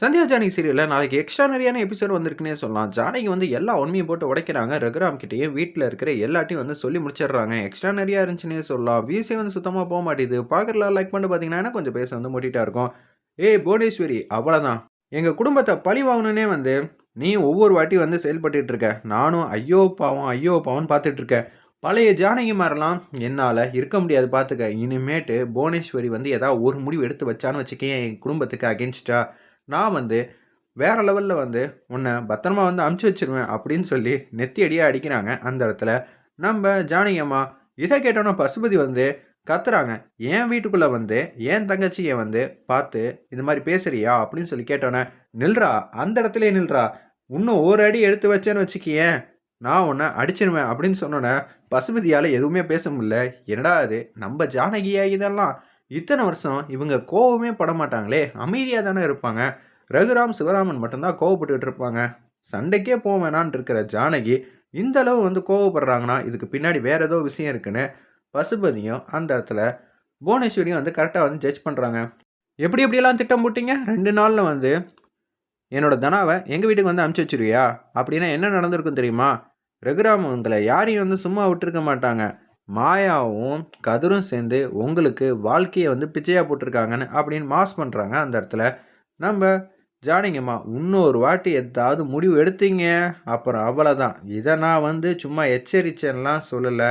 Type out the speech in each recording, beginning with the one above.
சந்தியா ஜானகி சீரியலில் நாளைக்கு எக்ஸ்ட்ரானரியான எபிசோட் வந்திருக்குன்னே சொல்லலாம். ஜானகி வந்து எல்லா உண்மையும் போட்டு உடைக்கிறாங்க. ரகுராம் கிட்டேயும் வீட்டில் இருக்கிற எல்லாத்தையும் வந்து சொல்லி முடிச்சிடுறாங்க. எக்ஸ்ட்ரானரியாக இருந்துச்சுன்னே சொல்லலாம். விசி வந்து சுத்தமாக போக மாட்டேது பார்க்குறலாம் லைக் பண்ணி பார்த்தீங்கன்னா கொஞ்சம் பேச வந்து மூட்டிட்டா இருக்கும். ஏய் புவனேஸ்வரி அவ்வளோதான் எங்கள் குடும்பத்தை பழி வாங்கணுன்னே வந்து நீ ஒவ்வொரு வாட்டி வந்து செயல்பட்டு இருக்க. நானும் ஐயோ பாவம் ஐயோ பாவம்னு பார்த்துட்டு இருக்கேன். பழைய ஜானகி மாதிரிலாம் என்னால் இருக்க முடியாது பார்த்துக்க இனிமேட்டு புவனேஸ்வரி வந்து ஏதாவது ஒரு முடிவு எடுத்து வச்சான்னு வச்சுக்கேன் என் குடும்பத்துக்கு அகேன்ஸ்டா நான் வந்து வேற லெவலில் வந்து உன்னை பத்திரமா வந்து அமுச்சு வச்சிருவேன் அப்படின்னு சொல்லி நெத்தியடியாக அடிக்கிறாங்க. அந்த இடத்துல நம்ம ஜானகி அம்மா இதை கேட்டோன்னா பசுபதி வந்து கத்துறாங்க. என் வீட்டுக்குள்ளே வந்து என் தங்கச்சியை வந்து பார்த்து இந்த மாதிரி பேசுறியா? அப்படின்னு சொல்லி கேட்டோன்னே நில்றா அந்த இடத்துல நில்றா. இன்னும் ஒரு அடி எடுத்து வச்சேன்னு வச்சுக்கியேன் நான் உன்னை அடிச்சிருவேன். அப்படின்னு சொன்னோன்னே பசுபதியால் எதுவுமே பேச முடியல. என்னடா அது நம்ம ஜானகியா இதெல்லாம் இத்தனை வருஷம் இவங்க கோவமே பட மாட்டாங்களே அமைதியாக தானே இருப்பாங்க. ரகுராம் சிவராமன் மட்டும்தான் கோவப்பட்டுக்கிட்டு இருப்பாங்க. சண்டைக்கே போக வேணான்னு இருக்கிற ஜானகி இந்த அளவு வந்து கோவப்படுறாங்கன்னா இதுக்கு பின்னாடி வேற ஏதோ விஷயம் இருக்குன்னு பசுபதியும் அந்த இடத்துல புவனேஸ்வரியும் வந்து கரெக்டாக வந்து ஜட்ஜ் பண்ணுறாங்க எப்படி எப்படியெல்லாம் திட்டம் போட்டீங்க? ரெண்டு நாளில் வந்து என்னோடய தனாவை எங்கள் வீட்டுக்கு வந்து அமுச்சு வச்சிருவியா? அப்படின்னா என்ன நடந்திருக்கும் தெரியுமா? ரகுராம் உங்களை யாரையும் வந்து சும்மா விட்டுருக்க மாட்டாங்க. மாயாவும் கதிரும் சேர்ந்து உங்களுக்கு வாழ்க்கையை வந்து பிச்சையாக போட்டிருக்காங்கன்னு அப்படின்னு மாஸ் பண்ணுறாங்க அந்த இடத்துல. நம்ம ஜானிங்கம்மா இன்னொரு வாட்டி எதாவது முடிவு எடுத்தீங்க? அப்புறம் அவ்வளோதான் இதை நான் வந்து சும்மா எச்சரிச்சேன்லாம் சொல்லலை.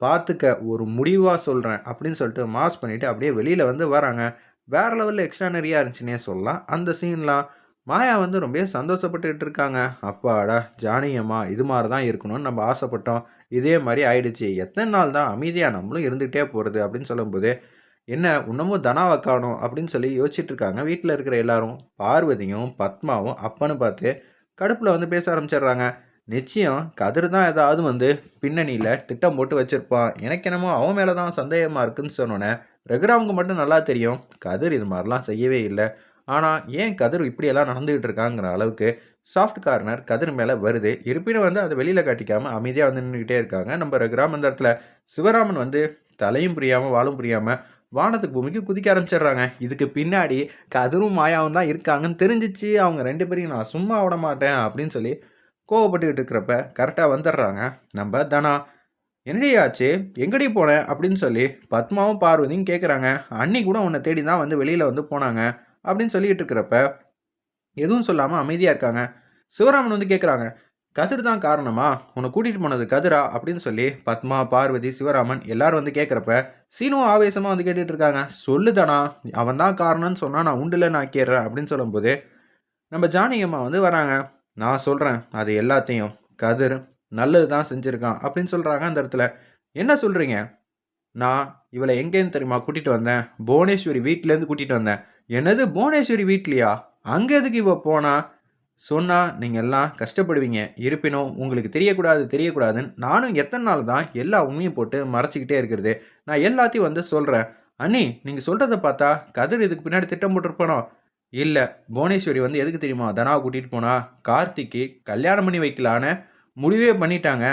பார்த்துக்க ஒரு முடிவாக சொல்கிறேன் அப்படின்னு சொல்லிட்டு மாஸ் பண்ணிவிட்டு அப்படியே வெளியில் வந்து வராங்க. வேறு லெவலில் எக்ஸ்ட்ரானரியாக இருந்துச்சுனே இருந்துச்சுன்னே சொல்லலாம். அந்த சீன்லாம் மாயா வந்து ரொம்ப சந்தோஷப்பட்டுக்கிட்டு இருக்காங்க. அப்பாடா ஜானியம்மா இது மாதிரி தான் இருக்கணும்னு நம்ம ஆசைப்பட்டோம். இதே மாதிரி ஆயிடுச்சு. எத்தனை நாள் தான் அமைதியாக நம்மளும் இருந்துகிட்டே போகிறது அப்படின்னு சொல்லும்போது என்ன இன்னமும் தனாவை காணும் அப்படின்னு சொல்லி யோசிச்சுட்டு இருக்காங்க. வீட்டில் இருக்கிற எல்லாரும் பார்வதியும் பத்மாவும் அப்பன்னு பார்த்து கடுப்பில் வந்து பேச ஆரம்பிச்சிடுறாங்க. நிச்சயம் கதிர் தான் ஏதாவது வந்து பின்னணியில் திட்டம் போட்டு வச்சுருப்பான். எனக்கு என்னமோ அவன் மேலே தான் சந்தேகமாக இருக்குன்னு சொன்னோன்னே ரகுராமுக்கு மட்டும் நல்லா தெரியும். கதிர் இது மாதிரிலாம் செய்யவே இல்லை. ஆனால் ஏன் கதிர் இப்படியெல்லாம் நடந்துகிட்டு இருக்காங்கிற அளவுக்கு சாஃப்ட் கார்னர் கதிர் மேலே வருது. இருப்பினும் வந்து அதை வெளியில் காட்டிக்காமல் அமைதியாக வந்து நின்றுக்கிட்டே இருக்காங்க. நம்ம கிராமந்தரத்தில் சிவராமன் வந்து தலையும் புரியாமல் வாழும் புரியாமல் வானத்துக்கு பூமிக்கு குதிக்க ஆரம்பிச்சிடுறாங்க. இதுக்கு பின்னாடி கதிரும் மாயாவும் தான் இருக்காங்கன்னு தெரிஞ்சிச்சு. அவங்க ரெண்டு பேரையும் நான் சும்மா விட மாட்டேன் அப்படின்னு சொல்லி கோவப்பட்டுக்கிட்டு இருக்கிறப்ப கரெக்டாக வந்துடுறாங்க. நம்ம தனா என்னடி ஆச்சு? எங்கடி போனேன் அப்படின்னு சொல்லி பத்மாவும் பார்வதியும் கேட்குறாங்க அன்னி கூட உன்னை தேடி தான் வந்து வெளியில் வந்து போனாங்க அப்படின்னு சொல்லிகிட்டு இருக்கிறப்ப எதுவும் சொல்லாமல் அமைதியாக இருக்காங்க. சிவராமன் வந்து கேட்குறாங்க கதிர் தான் காரணமா? உன்னை கூட்டிகிட்டு போனது கதிரா? அப்படின்னு சொல்லி பத்மா பார்வதி சிவராமன் எல்லாரும் வந்து கேட்குறப்ப சீனும் ஆவேசமாக வந்து கேட்டுட்டு இருக்காங்க. சொல்லுதானா அவன் தான் காரணம்னு சொன்னால் நான் உண்டுல நான் கேடுறேன் அப்படின்னு சொல்லும்போது நம்ம ஜானகியம்மா வந்து வராங்க. நான் சொல்கிறேன் அது எல்லாத்தையும். கதிர் நல்லது தான் செஞ்சுருக்கான் அப்படின்னு சொல்கிறாங்க அந்த இடத்துல. என்ன சொல்கிறீங்க நான் இவளை எங்கேருந்து தெரியுமா கூட்டிகிட்டு வந்தேன்? புவனேஸ்வரி வீட்டிலேருந்து கூட்டிகிட்டு வந்தேன். என்னது புவனேஸ்வரி வீட்லையா? அங்கே எதுக்கு இவ போனா? சொன்னால் நீங்கள் எல்லாம் கஷ்டப்படுவீங்க. இருப்பினும் உங்களுக்கு தெரியக்கூடாது தெரியக்கூடாதுன்னு நானும் எத்தனை நாள் தான் எல்லா உண்மையும் போட்டு மறைச்சிக்கிட்டே இருக்கிறது. நான் எல்லாத்தையும் வந்து சொல்கிறேன் அண்ணி நீங்கள் சொல்கிறத பார்த்தா கதிர் இதுக்கு பின்னாடி திட்டம் போட்டிருப்பானோ? இல்லை புவனேஸ்வரி வந்து எதுக்கு தெரியுமா தனாவை கூட்டிகிட்டு போனா? கார்த்திக்கு கல்யாணம் பண்ணி வைக்கலான்னு முடிவே பண்ணிட்டாங்க.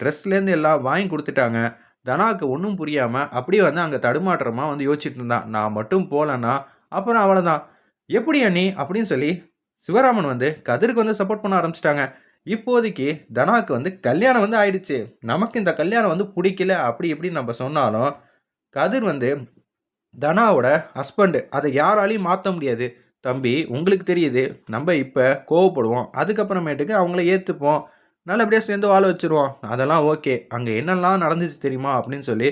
ட்ரெஸ்லேருந்து எல்லாம் வாங்கி கொடுத்துட்டாங்க. தனாவுக்கு ஒன்றும் புரியாமல் அப்படியே வந்து அங்கே தடுமாற்றமாக வந்து யோசிச்சுட்டு இருந்தான். நான் மட்டும் போகலன்னா அப்புறம் அவ்வளோதான் எப்படி அண்ணி அப்படின்னு சொல்லி சிவராமன் வந்து கதிருக்கு வந்து சப்போர்ட் பண்ண ஆரம்பிச்சிட்டாங்க. இப்போதைக்கு தனாவுக்கு வந்து கல்யாணம் வந்து ஆயிடுச்சு. நமக்கு இந்த கல்யாணம் வந்து பிடிக்கல அப்படி இப்படின்னு நம்ம சொன்னாலும் கதிர் வந்து தனாவோட ஹஸ்பண்டு அதை யாராலையும் மாற்ற முடியாது. தம்பி உங்களுக்கு தெரியுது நம்ம இப்போ கோவப்படுவோம். அதுக்கப்புறமேட்டுக்கு அவங்கள ஏற்றுப்போம் நல்லபடியாக சேர்ந்து வாழ வச்சுருவோம். அதெல்லாம் ஓகே. அங்கே என்னெல்லாம் நடந்துச்சு தெரியுமா? அப்படின்னு சொல்லி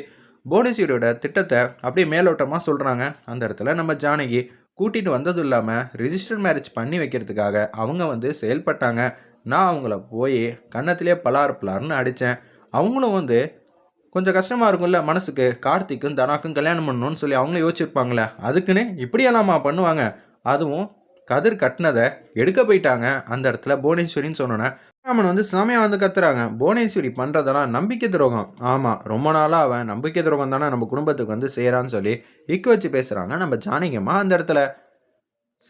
புவனேஸ்வரியோட திட்டத்தை அப்படியே மேலோட்டமாக சொல்கிறாங்க அந்த இடத்துல நம்ம ஜானகி கூட்டிகிட்டு வந்ததும் இல்லாமல் ரிஜிஸ்டர் மேரேஜ் பண்ணி வைக்கிறதுக்காக அவங்க வந்து செயல்பட்டாங்க. நான் அவங்கள போய் கன்னத்திலே பலார் பலார்னு அடித்தேன் அவங்களும் வந்து கொஞ்சம் கஷ்டமாக இருக்கும்ல மனசுக்கு. கார்த்திக்கும் தனாக்கும் கல்யாணம் பண்ணணும்னு சொல்லி அவங்களும் யோசிச்சிருப்பாங்களே. அதுக்குன்னு இப்படியெல்லாமா பண்ணுவாங்க? அதுவும் கதிர் கட்டினதை எடுக்க போயிட்டாங்க. அந்த இடத்துல புவனேஸ்வரின்னு சொன்னோன்னே ராமன் வந்து செமையாக வந்து கத்துறாங்க. புவனேஸ்வரி பண்ணுறதெல்லாம் நம்பிக்கை துரோகம். ஆமாம் ரொம்ப நாளாக அவன் நம்பிக்கை துரோகம் தானே நம்ம குடும்பத்துக்கு வந்து செய்கிறான்னு சொல்லி இக்கு வச்சு பேசுகிறாங்க நம்ம ஜானகியம்மா அந்த இடத்துல.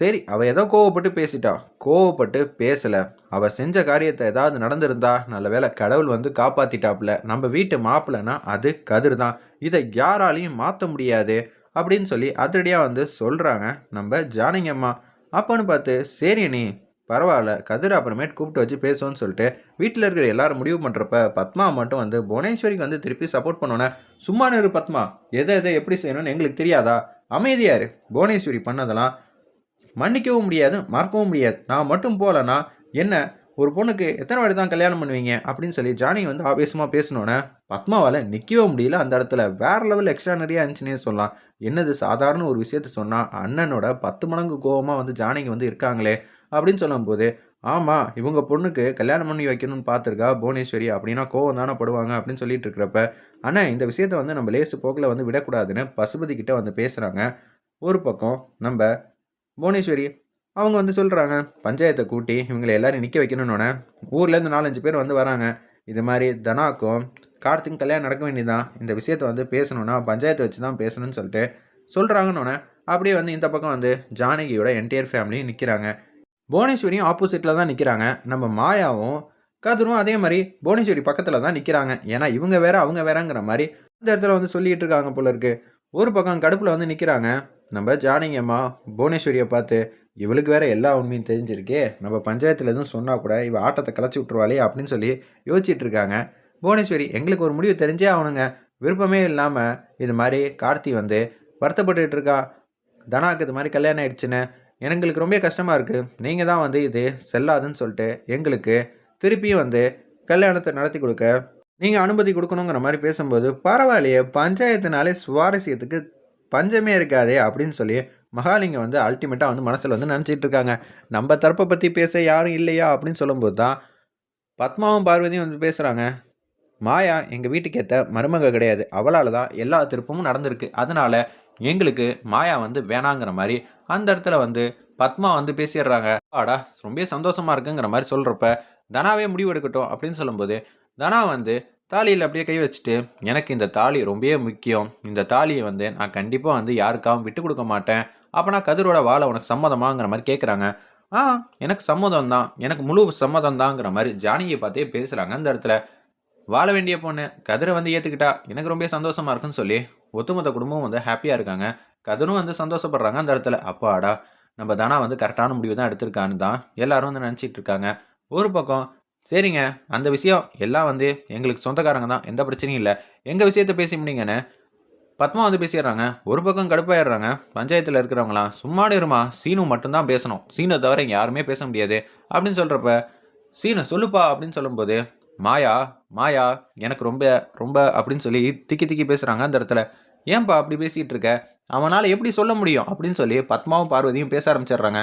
சரி அவள் ஏதோ கோவப்பட்டு பேசிட்டா. கோவப்பட்டு பேசலை. அவள் செஞ்ச காரியத்தை ஏதாவது நடந்திருந்தா நல்ல வேலை கடவுள் வந்து காப்பாற்றிட்டாப்புல நம்ம வீட்டு மாப்பிள்ளைனா அது கதிர் தான் இதை யாராலையும் மாற்ற முடியாது அப்படின்னு சொல்லி அதிரடியாக வந்து சொல்கிறாங்க நம்ம ஜானகியம்மா. அப்போன்னு பார்த்து சரி நீ பரவாயில்ல. கதிர் அப்புறமேட்டு கூப்பிட்டு வச்சு பேசுவோன்னு சொல்லிட்டு வீட்டில் இருக்கிற எல்லாரும் முடிவு பண்ணுறப்ப பத்மா மட்டும் வந்து புவனேஸ்வரிக்கு வந்து திருப்பி சப்போர்ட் பண்ணோன்னே சும்மா இரு பத்மா எதை எதை எப்படி செய்யணும்னு எங்களுக்கு தெரியாதா? அமைதியாரு புவனேஸ்வரி பண்ணதெல்லாம் மன்னிக்கவும் முடியாது மறக்கவும் முடியாது. நான் மட்டும் போகலன்னா என்ன ஒரு பொண்ணுக்கு எத்தனை வாட்டி தான் கல்யாணம் பண்ணுவீங்க? அப்படின்னு சொல்லி ஜானி வந்து ஆவேசமாக பேசினோன்னே பத்மாவால் நிற்கவே முடியல அந்த இடத்துல. வேற லெவல் எக்ஸ்ட்ரா நிறைய இருந்துச்சுன்னே சொல்லலாம். என்னது சாதாரண ஒரு விஷயத்த சொன்னால் அண்ணனோட பத்து மடங்கு கோவமாக வந்து ஜானகி வந்து இருக்காங்களே? அப்படின்னு சொல்லும்போது ஆமாம் இவங்க பொண்ணுக்கு கல்யாணம் பண்ணி வைக்கணும்னு பார்த்துருக்கா புவனேஸ்வரி அப்படின்னா கோவம் தானே படுவாங்க? அப்படின்னு சொல்லிட்டு இருக்கிறப்ப அண்ணா இந்த விஷயத்த வந்து நம்ம லேசு போக்கில் வந்து விடக்கூடாதுன்னு பசுபதி கிட்ட வந்து பேசுகிறாங்க ஒரு பக்கம் நம்ம புவனேஸ்வரி அவங்க வந்து சொல்கிறாங்க பஞ்சாயத்தை கூட்டி இவங்களை எல்லோரும் நிற்க வைக்கணுன்னொன்னே ஊர்லேருந்து நாலஞ்சு பேர் வந்து வராங்க. இது மாதிரி தனாக்கும் கார்த்திக் கல்யாணம் நடக்க வேண்டியதான் இந்த விஷயத்தை வந்து பேசணுன்னா பஞ்சாயத்தை வச்சு தான் பேசணும்னு சொல்லிட்டு சொல்கிறாங்கன்னொன்னே அப்படியே வந்து இந்த பக்கம் வந்து ஜானகியோட என்டையர் ஃபேமிலியும் நிற்கிறாங்க புவனேஸ்வரியும் ஆப்போசிட்டில் தான் நிற்கிறாங்க நம்ம மாயாவும் கதிரும் அதே மாதிரி புவனேஸ்வரி பக்கத்தில் தான் நிற்கிறாங்க ஏன்னா இவங்க வேற அவங்க வேறங்கிற மாதிரி அந்த இடத்துல வந்து சொல்லிகிட்டு இருக்காங்க போல இருக்கு. ஒரு பக்கம் கடுப்பில் வந்து நிற்கிறாங்க நம்ம ஜானகி அம்மா புவனேஸ்வரியை பார்த்து இவளுக்கு வேற எல்லா உண்மையும் தெரிஞ்சிருக்கே. நம்ம பஞ்சாயத்தில் எதுவும் சொன்னால் கூட இவள் ஆட்டத்தை கலைச்சி விட்ருவாளே அப்படின்னு சொல்லி யோசிச்சுட்டு இருக்காங்க. புவனேஸ்வரி எங்களுக்கு ஒரு முடிவு தெரிஞ்சே ஆகணுங்க. விருப்பமே இல்லாமல் இது மாதிரி கார்த்தி வந்து வருத்தப்பட்டுட்டு இருக்கா. தனாக்கு இது மாதிரி கல்யாணம் ஆயிடுச்சுன்னு. எங்களுக்கு ரொம்ப கஷ்டமாக இருக்குது நீங்கள் தான் வந்து இது செல்லாதுன்னு சொல்லிட்டு எங்களுக்கு திருப்பியும் வந்து கல்யாணத்தை நடத்தி கொடுக்க நீங்கள் அனுமதி கொடுக்கணுங்கிற மாதிரி பேசும்போது பரவாயில்லையே பஞ்சாயத்துனாலே சுவாரஸ்யத்துக்கு பஞ்சமே இருக்காதே அப்படின்னு சொல்லி மகாலிங்கம் வந்து அல்டிமேட்டாக வந்து மனசில் வந்து நினச்சிட்டு இருக்காங்க. நம்ம தரப்பை பற்றி பேச யாரும் இல்லையா அப்படின்னு சொல்லும்போது தான் பத்மாவும் பார்வதியும் வந்து பேசுகிறாங்க மாயா எங்கள் வீட்டுக்கு ஏற்ற மருமக கிடையாது. அவளால் தான் எல்லா திருப்பமும் நடந்திருக்கு. அதனால் எங்களுக்கு மாயா வந்து வேணாங்கிற மாதிரி அந்த இடத்துல வந்து பத்மா வந்து பேசிடுறாங்க. ஆடா ரொம்ப சந்தோஷமாக இருக்குங்கிற மாதிரி சொல்கிறப்ப தனாவே முடிவு எடுக்கட்டும் அப்படின்னு சொல்லும்போது தனா வந்து தாலியில் அப்படியே கை வச்சுட்டு எனக்கு இந்த தாலி ரொம்பவே முக்கியம். இந்த தாலியை வந்து நான் கண்டிப்பாக வந்து யாருக்காகவும் விட்டு கொடுக்க மாட்டேன். அப்போனா கதிரோட வாழை உனக்கு சம்மதமாங்கிற மாதிரி கேட்குறாங்க ஆ எனக்கு சம்மதம் தான் எனக்கு முழு சம்மதம் தாங்கிற மாதிரி ஜானகியை பார்த்தே பேசுகிறாங்க அந்த இடத்துல. வாழ வேண்டிய பொண்ணு கதிரை வந்து ஏற்றுக்கிட்டா எனக்கு ரொம்ப சந்தோஷமாக இருக்குன்னு சொல்லி ஒட்டுமொத்த குடும்பமும் வந்து ஹாப்பியாக இருக்காங்க. கதிரும் வந்து சந்தோஷப்படுறாங்க அந்த இடத்துல. அப்பாடா நம்ம தானா வந்து கரெக்டான முடிவு தான் எடுத்திருக்கான்னு தான் எல்லாரும் வந்து நினச்சிட்டு இருக்காங்க. ஒரு பக்கம் சரிங்க அந்த விஷயம் எல்லாம் வந்து எங்களுக்கு சொந்தக்காரங்க தான். எந்த பிரச்சனையும் இல்லை. எங்கள் விஷயத்த பேசி முடிங்கன்னு பத்மா வந்து பேசிடுறாங்க. ஒரு பக்கம் கடுப்பாயிடுறாங்க. பஞ்சாயத்தில் இருக்கிறவங்களாம் சும்மாடு இருமா சீனு மட்டும்தான் பேசணும். சீனை தவிர இங்கே யாருமே பேச முடியாது. அப்படின்னு சொல்கிறப்ப சீனை சொல்லுப்பா அப்படின்னு சொல்லும்போது மாயா மாயா எனக்கு ரொம்ப ரொம்ப அப்படின்னு சொல்லி திக்கி திக்கி பேசுகிறாங்க அந்த இடத்துல. ஏன்பா அப்படி பேசிகிட்டு இருக்க? அவனால் எப்படி சொல்ல முடியும்? அப்படின்னு சொல்லி பத்மாவும் பார்வதியும் பேச ஆரம்பிச்சிடுறாங்க.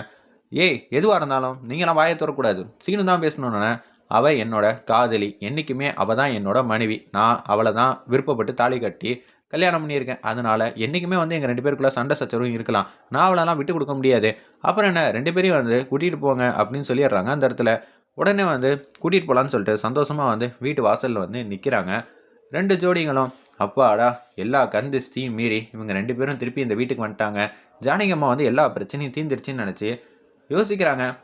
ஏய் எதுவாக இருந்தாலும் நீங்களாம் வாயை தரக்கூடாது சீனு தான் பேசணுன்னு அவள் என்னோட காதலி. என்றைக்குமே அவள் தான் என்னோட மனைவி. நான் அவளை தான் விருப்பப்பட்டு தாலி கட்டி கல்யாணம் பண்ணியிருக்கேன். அதனால் என்றைக்குமே வந்து எங்கள் ரெண்டு பேருக்குள்ளே சண்டை சச்சரவும் இருக்கலாம். நான் அவளெல்லாம் விட்டு கொடுக்க முடியாது. அப்புறம் என்ன? ரெண்டு பேரையும் வந்து கூட்டிகிட்டு போங்க அப்படின்னு சொல்லிடுறாங்க அந்த இடத்துல. உடனே வந்து கூட்டிகிட்டு போகலான்னு சொல்லிட்டு சந்தோஷமாக வந்து வீட்டு வாசலில் வந்து நிற்கிறாங்க ரெண்டு ஜோடிங்களும் அப்பாடா எல்லா கந்திஸ்தியும் மீறி இவங்க ரெண்டு பேரும் திருப்பி இந்த வீட்டுக்கு வந்துட்டாங்க. ஜானகி அம்மா வந்து எல்லா பிரச்சனையும் தீந்துருச்சுன்னு நினச்சி யோசிக்கிறாங்க.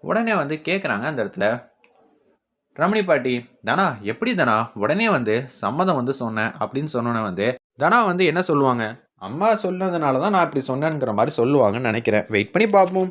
உடனே வந்து கேட்குறாங்க அந்த இடத்துல. ரமணி பாட்டி தானா எப்படி தானா? உடனே வந்து சம்மதம் வந்து சொன்னேன். அப்படின்னு சொன்னோன்னே வந்து தனா வந்து என்ன சொல்லுவாங்க? அம்மா சொன்னதுனால தான் நான் இப்படி சொன்னேங்கிற மாதிரி சொல்லுவாங்கன்னு நினைக்கிறேன். வெயிட் பண்ணி பார்ப்போம்.